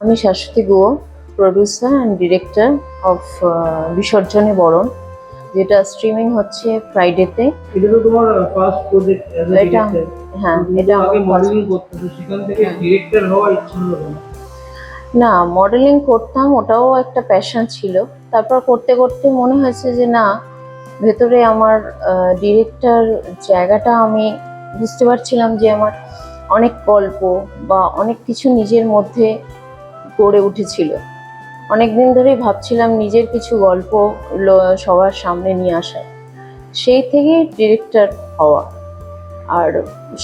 আমি Shashwati Guha producer and director of বিসর্জনে বরণ যেটা স্ট্রিমিং হচ্ছে ফ্রাইডেতে এটা তো তোমার ফার্স্ট প্রজেক্ট এটা হ্যাঁ এটা আগে মডেলিং করতে সেখান থেকে ডিরেক্টর হওয়ার ইচ্ছা হলো না মডেলিং করতাম ওটাও একটা প্যাশন ছিল। তারপর করতে করতে মনে হয়েছে যে না ভেতরে আমার ডিরেক্টর জায়গাটা আমি বুঝতে পারছিলাম যে আমার অনেক গল্প বা অনেক কিছু নিজের মধ্যে গড়ে উঠেছিল। অনেক দিন ধরেই ভাবছিলাম নিজের কিছু গল্প সবার সামনে নিয়ে আসা সেই থেকেই ডিরেক্টর হওয়া। আর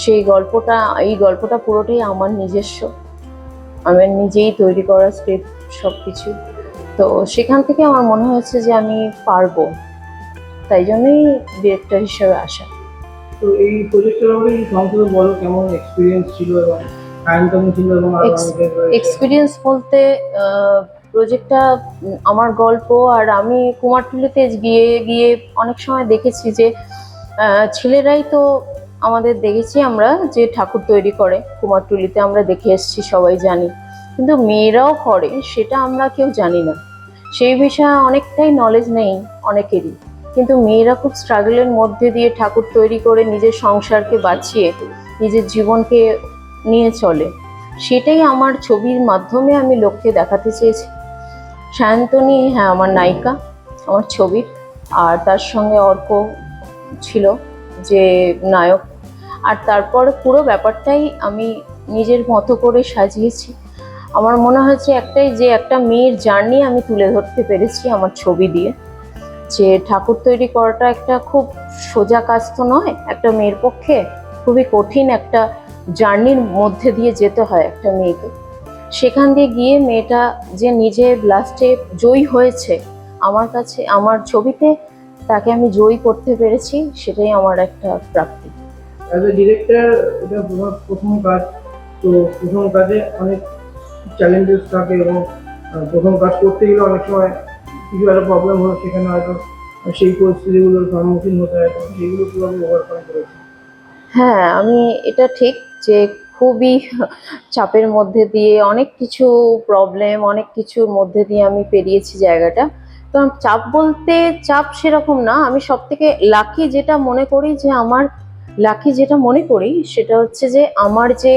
সেই গল্পটা, এই গল্পটা পুরোটাই আমার নিজস্ব। আমার নিজেই তৈরি করা স্ক্রিপ্ট সব কিছু তো সেখান থেকে আমার মনে হয়েছে যে আমি পারব। তাই জন্যই ডিরেক্টর হিসেবে আসা। তো এই প্রজেক্টের ব্যাপারে বলো, কেমন এক্সপিরিয়েন্স ছিল এবং এক্সপিরিয়েন্স বলতে প্রজেক্টটা আমার গল্প আর আমি কুমারটুলিতে গিয়ে গিয়ে অনেক সময় দেখেছি যে ছেলেরাই তো আমাদের দেখেছি আমরা যে ঠাকুর তৈরি করে কুমারটুলিতে আমরা দেখে এসেছি সবাই জানি। কিন্তু মেয়েরাও করে সেটা আমরা কেউ জানি না। সেই বিষয়ে অনেকটাই নলেজ নেই অনেকেরই। কিন্তু মেয়েরা খুব স্ট্রাগলের মধ্যে দিয়ে ঠাকুর তৈরি করে নিজের সংসারকে বাঁচিয়ে নিজের জীবনকে নিয়ে চলে। সেটাই আমার ছবির মাধ্যমে আমি লোককে দেখাতে চেয়েছি। সায়ন্তনী হ্যাঁ আমার নায়িকা, আমার ছবির। আর তার সঙ্গে অর্ক ছিল যে নায়ক। আর তারপর পুরো ব্যাপারটাই আমি নিজের মতো করে সাজিয়েছি। আমার মনে হয়েছে একটাই যে একটা মেয়ের জার্নি আমি তুলে ধরতে পেরেছি আমার ছবি দিয়ে। যে ঠাকুর তৈরি করাটা একটা খুব সোজা কাজ তো নয়, একটা মেয়ের পক্ষে খুবই কঠিন একটা জার্নির মধ্যে দিয়ে যেতে হয় একটা মেয়েকে। সেখান দিয়ে গিয়ে মেয়েটা যে নিজে লাস্টে জয়ী হয়েছে, আমার কাছে, আমার ছবিতে তাকে আমি জয়ী করতে পেরেছি, সেটাই আমার একটা প্রাপ্তি। ডিরেক্টর এটা প্রথম কাজ। তো প্রথম কাজে অনেক চ্যালেঞ্জেস থাকে এবং প্রথম কাজ করতে গেলে অনেক সময় কিছু একটা প্রবলেম হলো সেখানে হয়তো সেই পরিস্থিতিগুলোর সম্মুখীন হতে হয়, তো সেইগুলো কীভাবে ওভারকাম করেছে? হ্যাঁ আমি এটা ঠিক যে খুবই চাপের মধ্যে দিয়ে অনেক কিছু প্রবলেম অনেক কিছুর মধ্যে দিয়ে আমি পেরিয়েছি জায়গাটা। তো চাপ বলতে চাপ সেরকম না। আমি সব থেকে লাকি যেটা মনে করি যে আমার লাকি যেটা মনে করি সেটা হচ্ছে যে আমার যে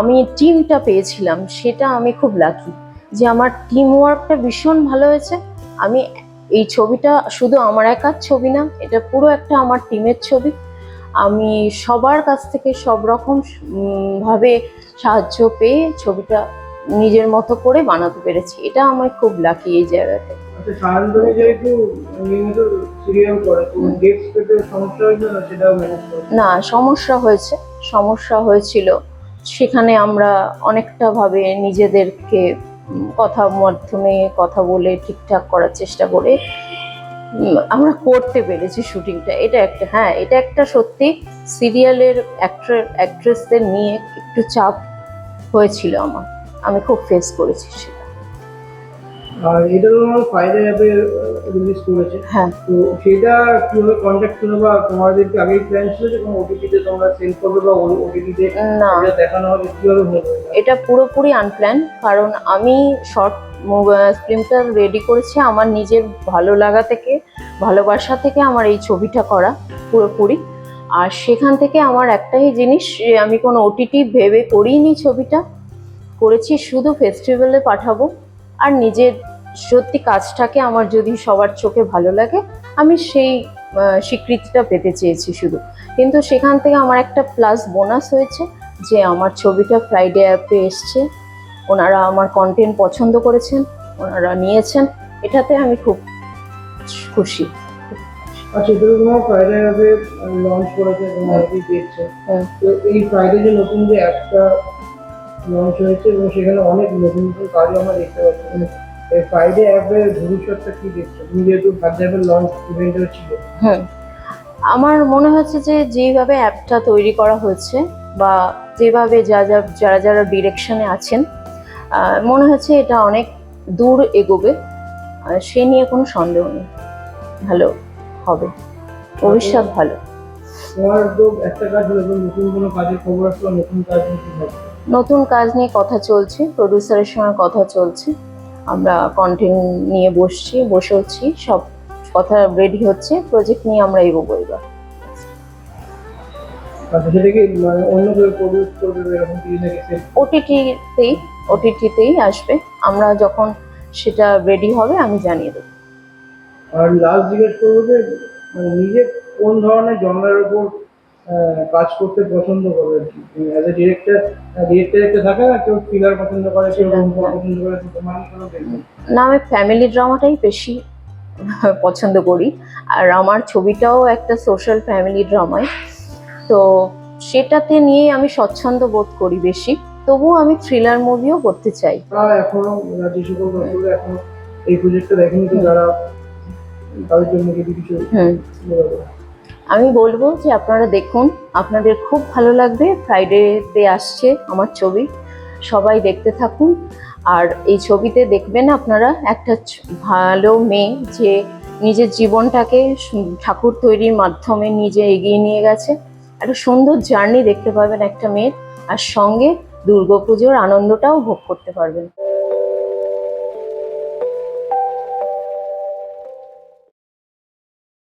আমি টিমটা পেয়েছিলাম সেটা আমি খুব লাকি যে আমার টিম ওয়ার্কটা ভীষণ ভালো হয়েছে। আমি এই ছবিটা শুধু আমার একার ছবি না, এটা পুরো একটা আমার টিমের ছবি। আমি সবার কাছ থেকে সব রকম ভাবে সাহায্য পেয়ে ছবিটা নিজের মতো করে বানাতে পেরেছি। এটা আমার খুব লাকি এই জায়গাতে। আচ্ছা না সমস্যা হয়েছে সমস্যা হয়েছিল। সেখানে আমরা অনেকটা ভাবে নিজেদেরকে কথা মাধ্যমে কথা বলে ঠিকঠাক করার চেষ্টা করে আমরা করতে পেরেছি শুটিংটা। এটা একটা হ্যাঁ এটা একটা সত্যি সিরিয়ালের অ্যাক্টর অ্যাক্ট্রেসদের নিয়ে একটু চাপ হয়েছিল আমার। আমি খুব ফেস করেছি সেটা। আর এটা তো করেছে হ্যাঁ। তো সেটা কীভাবে কন্ট্যাক্ট করবে বা তোমাদেরকে আগেই প্ল্যান ছিল যে কোনো ওটিটিতে তোমরা সেন্ড করবে বা ওটিটিতে না। দেখানো হবে কীভাবে হলো? এটা পুরোপুরি আনপ্ল্যান কারণ আমি শর্ট ফিল্মটা রেডি করেছি আমার নিজের ভালো লাগা থেকে ভালোবাসা থেকে আমার এই ছবিটা করা পুরোপুরি। আর সেখান থেকে আমার একটাই জিনিস যে আমি কোনো ওটিটি ভেবে করিনি ছবিটা করেছি শুধু ফেস্টিভ্যালে পাঠাবো। আর নিজের সত্যি কাজটাকে আমার যদি সবার চোখে ভালো লাগে আমি সেই স্বীকৃতিটা পেতে চেয়েছি শুধু। কিন্তু সেখান থেকে আমার একটা প্লাস বোনাস হয়েছে যে আমার ছবিটা ফ্রাইডে অ্যাপে এসছে। ওনারা আমার কন্টেন্ট পছন্দ করেছেন ওনারা নিয়েছেন। এটাতে আমি খুব খুশি। আচ্ছা তো তোমার ফ্রাইডে অ্যাপে লঞ্চ করেছে তোমরা অলরেডি দেখছ। তো এই ফ্রাইডে যে নতুন যে অ্যাপটা লঞ্চ হয়েছে এবং সেখানে অনেক নতুন নতুন কাজও আমরা দেখতে পাচ্ছি। এই ফ্রাইডে অ্যাপের ভবিষ্যৎটা কি দেখছ তুমি যেহেতু অ্যাপের লঞ্চ ইভেন্টও ছিল। হুম আমার মনে হচ্ছে যে যেভাবে অ্যাপটা তৈরি করা হয়েছে বা যেভাবে যা যা যারা যারা ডিরেকশনে আছেন মনে হচ্ছে এটা অনেক দূর এগোবে। সে নিয়ে কোনো সন্দেহ নেই। ভালো হবে। ভবিষ্যৎ ভালো। তোমার তো একটা কাজ হলো নতুন কোনো কাজের খবর আসলো নতুন কাজ নিয়ে নতুন কাজ নিয়ে কথা চলছে প্রডিউসারের সঙ্গে কথা চলছে। আমরা কন্টেন্ট নিয়ে বসছি বসেওছি সব কথা রেডি হচ্ছে প্রজেক্ট নিয়ে আমরা এগোবো এবার। আচ্ছা সেটা কি মানে ওটিটিতেই ওটিটিতেই আসবে। আমরা যখন সেটা রেডি হবে আমি জানিয়ে দেবো। আর লাস্ট জিজ্ঞেস করব যে মানে নিজে কোন ধরনের জনরার উপর কাজ করতে পছন্দ করে। অ্যাজ এ ডিরেক্টর ডিরেক্টর একটা থাকে না কেউ থ্রিলার পছন্দ করে কেউ হ্যাঁ। পছন্দ করে তোমার না আমি ফ্যামিলি ড্রামাটাই বেশি পছন্দ করি। আর আমার ছবিটাও একটা সোশ্যাল ফ্যামিলি ড্রামাই তো সেটাতে নিয়ে আমি স্বচ্ছন্দ বোধ করি বেশি। তবুও আমি থ্রিলার মুভিও করতে চাই। এখনও এই প্রজেক্টটা দেখেনি যারা তাদের জন্য যদি কিছু। আমি বলব যে আপনারা দেখুন, আপনাদের খুব ভালো লাগবে। ফ্রাইডেতে আসছে আমার ছবি। সবাই দেখতে থাকুন। আর এই ছবিতে দেখবেন আপনারা একটা ভালো মেয়ে যে নিজের জীবনটাকে ঠাকুর তৈরির মাধ্যমে নিজে এগিয়ে নিয়ে গেছে। একটা সুন্দর জার্নি দেখতে পাবেন একটা মেয়ের। আর সঙ্গে দুর্গাপুজোর আনন্দটাও ভোগ করতে পারবেন।